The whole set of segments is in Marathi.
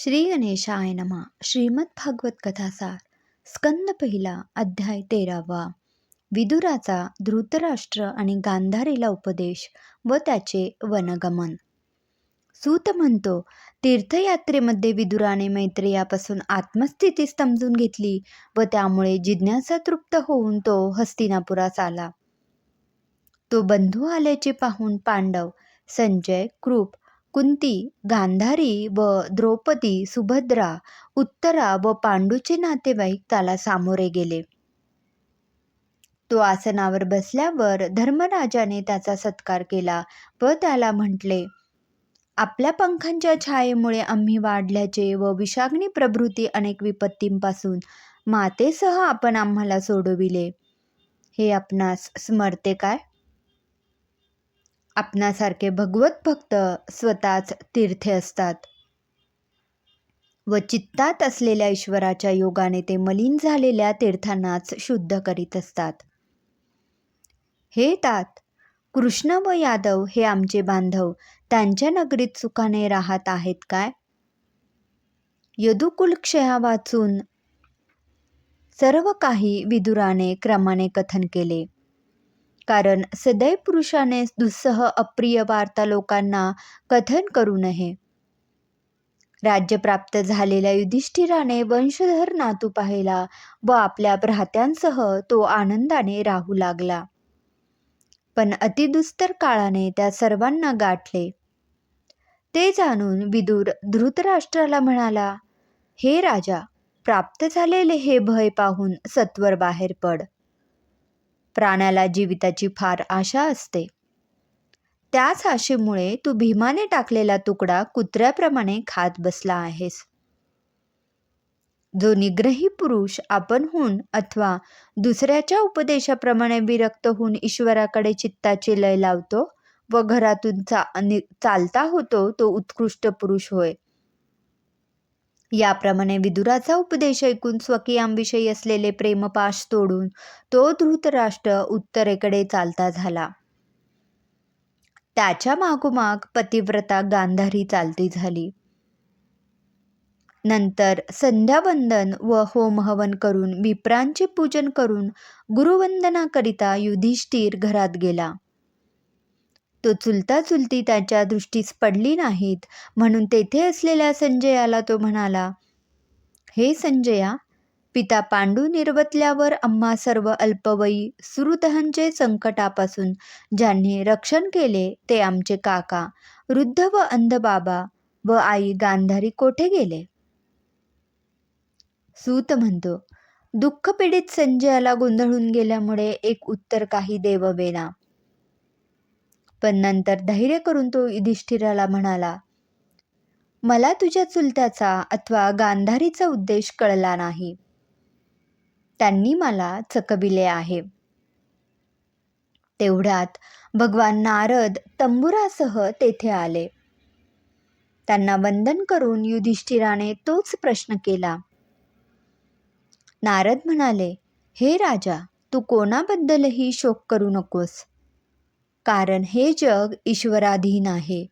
श्री गणेशाय नमा. श्रीमद भागवत कथासार स्कंद पहिला अध्याय तेरावा. विदुराचा धृतराष्ट्र आणि गांधारीला उपदेश व त्याचे वनगमन. सूत म्हणतो तीर्थयात्रेमध्ये विदुराने मैत्रेयापासून आत्मस्थिती समजून घेतली व त्यामुळे जिज्ञासा तृप्त होऊन तो हस्तिनापुरास आला. तो बंधू आल्याचे पाहून पांडव संजय कृप कुंती गांधारी व द्रौपदी सुभद्रा उत्तरा व पांडूचे नातेवाईक त्याला सामोरे गेले. तो आसनावर बसल्यावर धर्मराजाने त्याचा सत्कार केला व त्याला म्हटले आपल्या पंखांच्या छायेमुळे आम्ही वाढल्याचे व विषाग्नी प्रभृती अनेक विपत्तींपासून मातेसह आपण आम्हाला सोडविले. हे आपणास स्मरते काय? आपणासारखे भगवत भक्त स्वतःच तीर्थे असतात. व चित्तात असलेल्या ईश्वराच्या योगाने ते मलिन झालेल्या तीर्थांनाच शुद्ध करीत असतात. हे तात कृष्ण व यादव हे आमचे बांधव त्यांच्या नगरीत सुखाने राहत आहेत काय? यदुकुलक्षया वाचून सर्व काही विदुराने क्रमाने कथन केले. कारण सदैव पुरुषाने दुस्सह अप्रिय वार्ता लोकांना कथन करू नये. राज्य प्राप्त झालेल्या युधिष्ठिराने वंशधर नातू पाहिला व आपल्या भ्रात्यांसह तो आनंदाने राहू लागला. पण अतिदुस्तर काळाने त्या सर्वांना गाठले. ते जाणून विदूर धृतराष्ट्राला म्हणाला हे राजा प्राप्त झालेले हे भय पाहून सत्वर बाहेर पड. प्राण्याला जीविताची फार आशा असते. त्याच आशेमुळे तू भीमाने टाकलेला तुकडा कुत्र्याप्रमाणे खात बसला आहेस. जो निग्रही पुरुष आपणहून अथवा दुसऱ्याच्या उपदेशाप्रमाणे विरक्त होऊन ईश्वराकडे चित्ताचे लय लावतो व घरातून चा चालता होतो तो उत्कृष्ट पुरुष होय. याप्रमाणे विदुराचा उपदेश ऐकून स्वकीयांविषयी असलेले प्रेमपाश तोडून तो धृतराष्ट्र उत्तरेकडे चालता झाला. त्याच्या मागोमाग पतिव्रता गांधारी चालती झाली. नंतर संध्यावंदन व होमहवन करून विप्रांचे पूजन करून गुरुवंदनाकरिता युधिष्ठिर घरात गेला. तो चुलता चुलती त्याच्या दृष्टीस पडली नाहीत. म्हणून तेथे असलेल्या संजयाला तो म्हणाला हे संजया पिता पांडू निर्वतल्यावर अम्मा सर्व अल्पवयी सुरुतहांचे संकटापासून ज्यांनी रक्षण केले ते आमचे काका वृद्ध व अंध बाबा व आई गांधारी कोठे गेले? सूत म्हणतो दुःखपीडित संजयाला गोंधळून गेल्यामुळे एक उत्तर काही देववेना. पण नंतर धैर्य करून तो युधिष्ठिराला म्हणाला मला तुझ्या चुलत्याचा अथवा गांधारीचा उद्देश कळला नाही. त्यांनी मला चकविले आहे. तेवढ्यात भगवान नारद तंबुरासह तेथे आले. त्यांना वंदन करून युधिष्ठिराने तोच प्रश्न केला. नारद म्हणाले हे राजा तू कोणाबद्दलही शोक करू नकोस. कारण हे जग ईश्वराधीन आहे.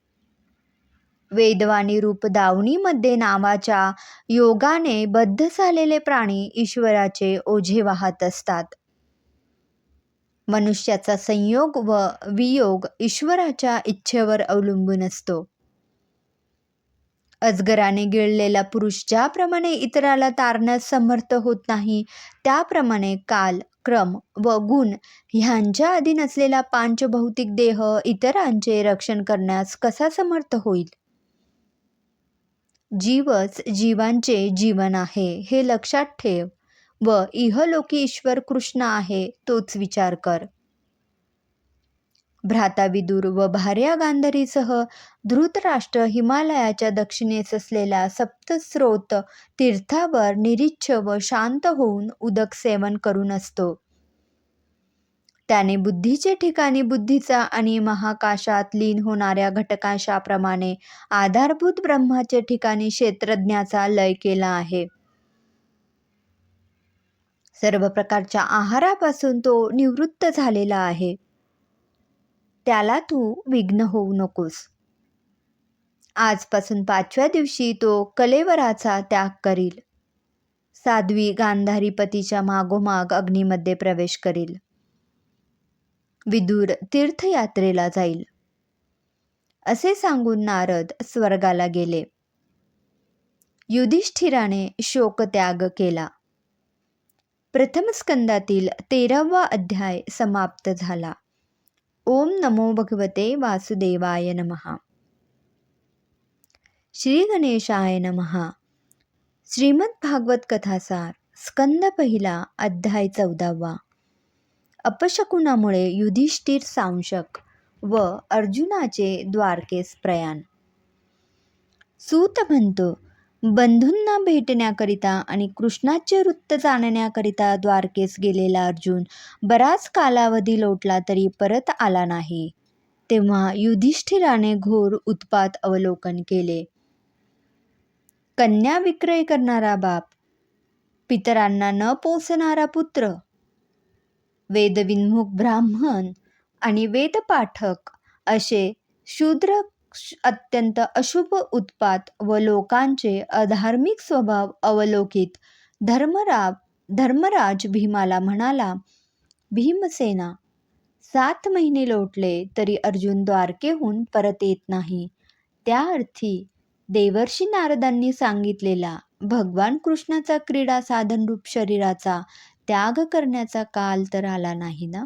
वेदवाणी रूप दावणीमध्ये नावाच्या योगाने बद्ध झालेले प्राणी ईश्वराचे ओझे वाहत असतात. मनुष्याचा संयोग व वियोग ईश्वराच्या इच्छेवर अवलंबून असतो. अजगराने गिळलेला पुरुष ज्याप्रमाणे इतराला तारण्यास समर्थ होत नाही त्याप्रमाणे काल क्रम व गुण ह्यांच्या अधीन असलेला पांचभौतिक देह इतरांचे रक्षण करण्यास कसा समर्थ होईल? जीवच जीवांचे जीवन आहे हे लक्षात ठेव व इहलोकी ईश्वर कृष्ण आहे तोच विचार कर. भ्राता विदूर व भार्या गांधारीसह धृतराष्ट्र हिमालयाच्या दक्षिणेस असलेल्या सप्तस्रोत तीर्थावर निरीच्छ व शांत होऊन उदक सेवन करून असतो. त्याने बुद्धीचे ठिकाणी बुद्धीचा आणि महाकाशात लीन होणाऱ्या घटकांशाप्रमाणे आधारभूत ब्रह्माचे ठिकाणी क्षेत्रज्ञाचा लय केला आहे. सर्व प्रकारच्या आहारापासून तो निवृत्त झालेला आहे. त्याला तू विघ्न होऊ नकोस. आजपासून पाचव्या दिवशी तो कलेवराचा त्याग करील. साध्वी गांधारी पतीच्या मागोमाग अग्नीमध्ये प्रवेश करील. विदूर तीर्थयात्रेला जाईल. असे सांगून नारद स्वर्गाला गेले. युधिष्ठिराने शोकत्याग केला. प्रथम स्कंदातील तेरावा अध्याय समाप्त झाला. ओम नमो भगवते वासुदेवाय नमहा श्री गणेशाय नमहा श्रीमद भागवत कथासार स्कंद पहिला अध्याय चौदावा. अपशकुनामुळे युधिष्ठिर सांशक व अर्जुनाचे द्वारकेस प्रयाण. सूत म्हणतो बंधूंना भेटण्याकरिता आणि कृष्णाचे वृत्त जाणण्याकरिता द्वारकेस गेलेला अर्जुन बराच कालावधी लोटला तरी परत आला नाही. तेव्हा युधिष्ठिराने घोर उत्पात अवलोकन केले. कन्या विक्रय करणारा बाप पितरांना न पोसणारा पुत्र वेदविन्मुख ब्राह्मण आणि वेदपाठक असे शूद्र अत्यंत अशुभ उत्पात व लोकांचे अधार्मिक स्वभाव अवलोकित धर्मराव धर्मराज भीमाला म्हणाला भीमसेना सात महिने लोटले तरी अर्जुन द्वारकेहून परत येत नाही. त्या अर्थी देवर्षी नारदांनी सांगितलेला भगवान कृष्णाचा क्रीडा साधनरूप शरीराचा त्याग करण्याचा काल तर आला नाही ना?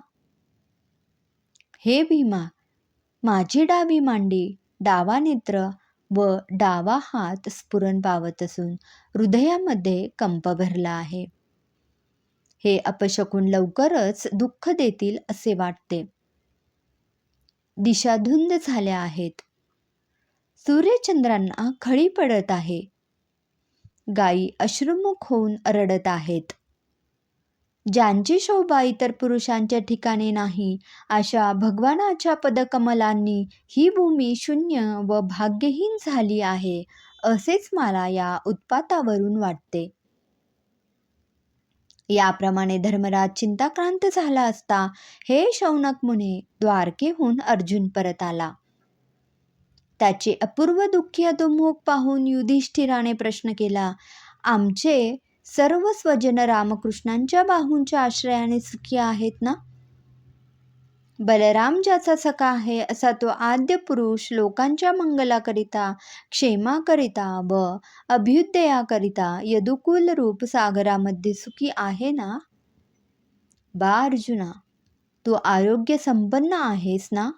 हे भीमा माझी डावी मांडी डावा नेत्र व डावा हात स्फुरण पावत असून हृदयामध्ये कंप भरला आहे. हे अपशकून लवकरच दुःख देतील असे वाटते. दिशा धुंद झाल्या आहेत. सूर्यचंद्रांना खळी पडत आहे. गायी अश्रुमुख होऊन रडत आहेत. ज्यांची शोभा इतर पुरुषांच्या ठिकाणी नाही अशा भगवानाच्या पदकमलांनी ही भूमी शून्य व भाग्यहीन झाली आहे असेच मला या उत्पातावरून वाटते. याप्रमाणे धर्मराज चिंताक्रांत झाला असता हे शौनक मुने द्वारकेहून अर्जुन परत आला. त्याचे अपूर्व दुःखी अधोमुख पाहून युधिष्ठिराने प्रश्न केला आमचे सर्व स्वजन रामकृष्णांच्या बाहूंच्या आश्रयाने सुखी आहेत ना? बलराम ज्याचा सखा आहे असा तो आद्य पुरुष लोकांच्या मंगलाकरिता क्षेमाकरिता व अभ्युदयाकरिता यदुकुल रूप सागरामध्ये सुखी आहे ना? बा अर्जुना तू आरोग्य संपन्न आहेस ना?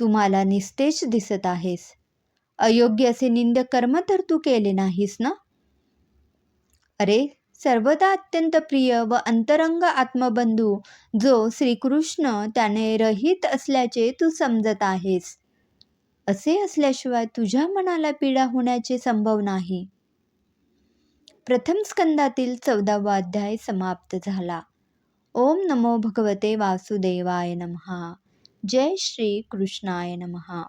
तुम्हाला निस्तेज दिसत आहेस. अयोग्य असे निंद कर्म तर तू केले नाहीस ना? अरे सर्वदा अत्यंत प्रिय व अंतरंग आत्मबंधू जो श्रीकृष्ण त्याने रहित असल्याचे तू समजत आहेस. असे असल्याशिवाय तुझ्या मनाला पीडा होण्याचे संभव नाही. प्रथम स्कंदातील चौदावा अध्याय समाप्त झाला. ओम नमो भगवते वासुदेवाय नमहा. जय श्री कृष्णाय नमहा.